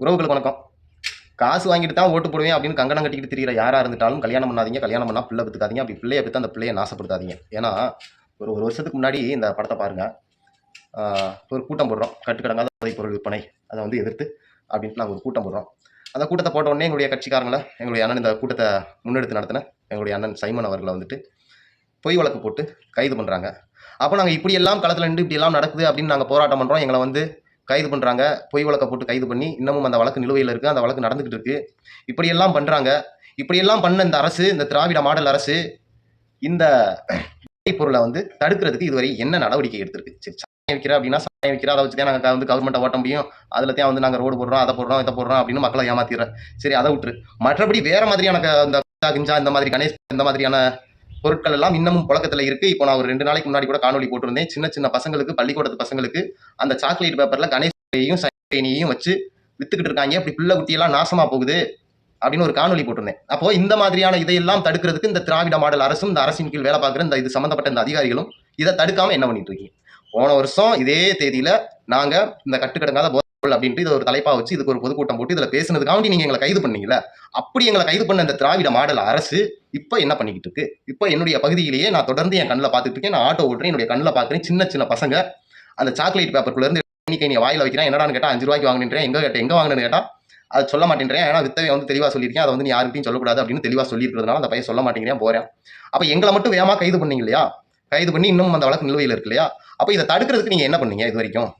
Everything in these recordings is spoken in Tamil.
உறவுகளுக்கு வணக்கம். காசு வாங்கிட்டு தான் ஓட்டு போடுவேன் அப்படின்னு கங்கணம் கட்டிக்கிட்டு திரியிற யாராக இருந்துட்டாலும் கல்யாணம் பண்ணாதீங்க கல்யாணம் பண்ணால் பிள்ளை பத்துக்காதீங்க. அப்படி பிள்ளையை பற்றி அந்த பிள்ளையை நாசப்படுத்தாதீங்க. ஏன்னா ஒரு ஒரு வருஷத்துக்கு முன்னாடி இந்த படத்தை பாருங்கள் ஒரு கூட்டம் போடுறோம். கட்டுக்கடங்காத பொருள் விற்பனை அதை வந்து எதிர்த்து அப்படின்ட்டு நாங்கள் ஒரு கூட்டம் போடுறோம். அந்த கூட்டத்தை போட்ட உடனே எங்களுடைய கட்சிக்காரங்களை எங்களுடைய அண்ணன் இந்த கூட்டத்தை முன்னெடுத்து நடத்தின எங்களுடைய அண்ணன் சைமன் அவர்களை வந்துட்டு பொய் வழக்கு போட்டு கைது பண்ணுறாங்க அப்போ நாங்கள் இப்படியெல்லாம் களத்தில் நின்று இப்படியெல்லாம் நடக்குது அப்படின்னு நாங்கள் போராட்டம் பண்ணுறோம் எங்களை வந்து கைது பண்ணுறாங்க பொய் வழக்கை போட்டு கைது பண்ணி இன்னமும் அந்த வழக்கு நிலுவையில் இருக்குது அந்த வழக்கு நடந்துக்கிட்டு இருக்குது இப்படியெல்லாம் பண்ணுறாங்க இப்படியெல்லாம் பண்ண இந்த அரசு இந்த திராவிட மாடல் அரசு இந்த பொருளை வந்து தடுக்கிறதுக்கு இதுவரை என்ன நடவடிக்கை எடுத்திருக்கு? சரி சாயம் விற்கிற அப்படின்னா சாயம் விற்கிற அதை வச்சு தான் நாங்கள் வந்து கவர்மெண்ட்டை ஓட்ட முடியும். அதில் தான் வந்து நாங்கள் ரோடு போடுறோம் அதை போடுறோம் இதை போடுறோம் அப்படின்னு மக்களை ஏமாத்திடுறேன். சரி அதை விட்டுரு. மற்றபடி வேற மாதிரியான அந்த இந்த கிஞ்சா இந்த மாதிரி கணேஷ் இந்த மாதிரியான பொருட்கள் எல்லாம் இன்னமும் புழக்கத்தில் இருக்கு. இப்போ நான் ஒரு ரெண்டு நாளைக்கு முன்னாடி கூட காணொலி போட்டிருந்தேன். சின்ன சின்ன பசங்களுக்கு பள்ளிக்கூடத்து பசங்களுக்கு அந்த சாக்லேட் பேப்பர்ல கணேசையும் சைனியையும் வச்சு வித்துக்கிட்டு இருக்காங்க. இப்படி பிள்ளை குட்டியெல்லாம் நாசமா போகுது அப்படின்னு ஒரு காணொலி போட்டிருந்தேன். அப்போ இந்த மாதிரியான இதையெல்லாம் தடுக்கிறதுக்கு இந்த திராவிட மாடல் அரசும் இந்த அரசின் கீழ் வேலை பார்க்குற இந்த இது சம்மந்தப்பட்ட இந்த அதிகாரிகளும் இதை தடுக்காம என்ன பண்ணிட்டு இருக்கீங்க? போன வருஷம் இதே தேதியில நாங்க இந்த கட்டுக்கடங்காத அப்படின்ட்டு இது ஒரு தலைப்பா வச்சு இதுக்கு ஒரு பொதுக்கூட்டம் போட்டு இதுல பேசினதுக்காக நீங்க எங்களை கைது பண்ணீங்கல்ல? அப்படி எங்களை கைது பண்ண இந்த திராவிட மாடல் அரசு இப்போ என்ன பண்ணிக்கிட்டு இருக்கு? இப்போ என்னுடைய பகுதியிலேயே நான் தொடர்ந்து என் கண்ணில் பார்த்துட்டு இருக்கேன். நான் ஆட்டோ ஓட்டுறேன். என்னுடைய கண்ணில் பார்க்குறேன். சின்ன சின்ன பசங்க அந்த சாக்லேட் பேப்பருக்குள்ள இருந்து எண்ணிக்கை நீ வாயில வைக்கிறேன். என்னடான்னு கேட்டா அஞ்சு ரூபாய்க்கு வாங்கினேன் எங்க கேட்டேன் எங்க வாங்கினேன் கேட்டா அது சொல்ல மாட்டேன்றேன். ஏன்னா வித்தவை வந்து தெளிவா சொல்லியிருக்கேன். அதை வந்து நீ யாருக்கிட்டையும் சொல்லக்கூடாது அப்படின்னு தெளிவா சொல்லியிருக்கிறதுனால அந்த பையன் சொல்ல மாட்டேங்கிறேன். போறேன்? அப்ப எங்களை மட்டும் வேகமா கைது பண்ணீங்க இல்லையா? கைது பண்ணி இன்னும் அந்த வழக்கு நிலுவையில் இருக்கு இல்லையா? அப்ப இதை தடுக்கிறதுக்கு நீங்க என்ன பண்ணீங்க? இது வரைக்கும்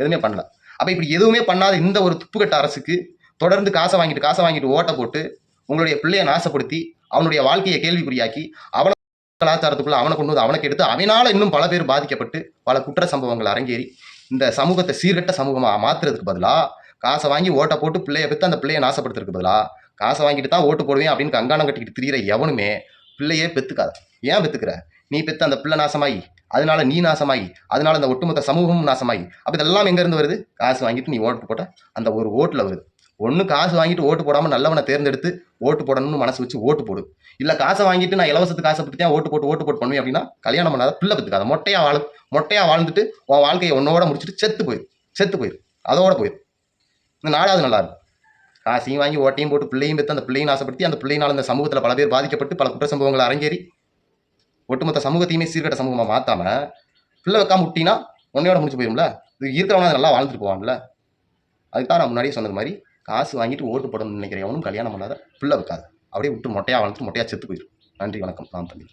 எதுவுமே பண்ணல. அப்போ இப்படி எதுவுமே பண்ணாத இந்த ஒரு துப்புக்கட்ட அரசுக்கு தொடர்ந்து காசை வாங்கிட்டு காசை வாங்கிட்டு ஓட்ட போட்டு உங்களுடைய பிள்ளையை நாசப்படுத்தி அவனுடைய வாழ்க்கையை கேள்விக்குறியாக்கி அவனை கலாச்சாரத்துக்குள்ள அவனை கொண்டு வந்து அவனுக்கு எடுத்து அவனால் இன்னும் பல பேர் பாதிக்கப்பட்டு பல குற்ற சம்பவங்கள் அரங்கேறி இந்த சமூகத்தை சீர்கெட்ட சமூகமாக மாத்துறதுக்கு பதிலாக காசை வாங்கி ஓட்டை போட்டு பிள்ளையை பெற்று அந்த பிள்ளையை நாசப்படுத்துறதுக்கு பதிலாக காசை வாங்கிட்டு தான் ஓட்டு போடுவேன் அப்படின்னு கங்காணம் கட்டிக்கிட்டு திரியிற எவனுமே பிள்ளையே பெற்றுக்காத ஏன் பெற்றுக்கிற நீ பெற்று அந்த பிள்ளை நாசமாயி அதனால நீ நாசமாகி அதனால அந்த ஒட்டுமொத்த சமூகமும் நாசமாகி. அப்போ இதெல்லாம் எங்கேருந்து வருது? காசு வாங்கிட்டு நீ ஓட்டு போட்ட அந்த ஒரு ஓட்டில் வருது. ஒன்று காசு வாங்கிட்டு ஓட்டு போடாமல் நல்லவனை தேர்ந்தெடுத்து ஓட்டு போடணும்னு மனசு வச்சு ஓட்டு போடு. இல்லை காசை வாங்கிட்டு நான் இலவசத்து காசை பற்றி தான் ஓட்டு போட்டு ஓட்டு போட்டு பண்ணுவேன் அப்படின்னா கல்யாணம் பண்ணாத பிள்ளை பத்துக்காத மொட்டையாக வாழ மொட்டையாக வாழ்ந்துட்டு உன் வாழ்க்கையை உன்னோட முடிச்சுட்டு செத்து போயிரு செத்து போயிரு அதோட போயிரு. இந்த நாடாவது நல்லா இருக்கும். காசையும் வாங்கி ஓட்டையும் போட்டு பிள்ளையும் பெற்று அந்த பிள்ளையும் ஆசைப்படுத்தி அந்த பிள்ளையினால் அந்த சமூகத்தில் பல பேர் பாதிக்கப்பட்டு பல குற்ற சம்பவங்கள் அரங்கேறி ஒட்டுமொத்த சமூகத்தையுமே சீர்கட்ட சமூகமாக மாற்றாம பிள்ளை வைக்காம விட்டினா உன்னையோட முடிச்சு போயிடும்ல இது இருக்கிறவனா நல்லா வாழ்ந்துட்டு போவான்ல. அதுக்கு தான் நான் முன்னாடியே சொன்னது மாதிரி காசு வாங்கிட்டு ஓட்டு போடணும்னு நினைக்கிறவனும் கல்யாணம் பண்ணாத பிள்ளை வைக்காது. அப்படியே விட்டு மொட்டையாக வாழ்ந்துட்டு மொட்டையாக செத்து போயிடும் நன்றி வணக்கம். நான் தம்பி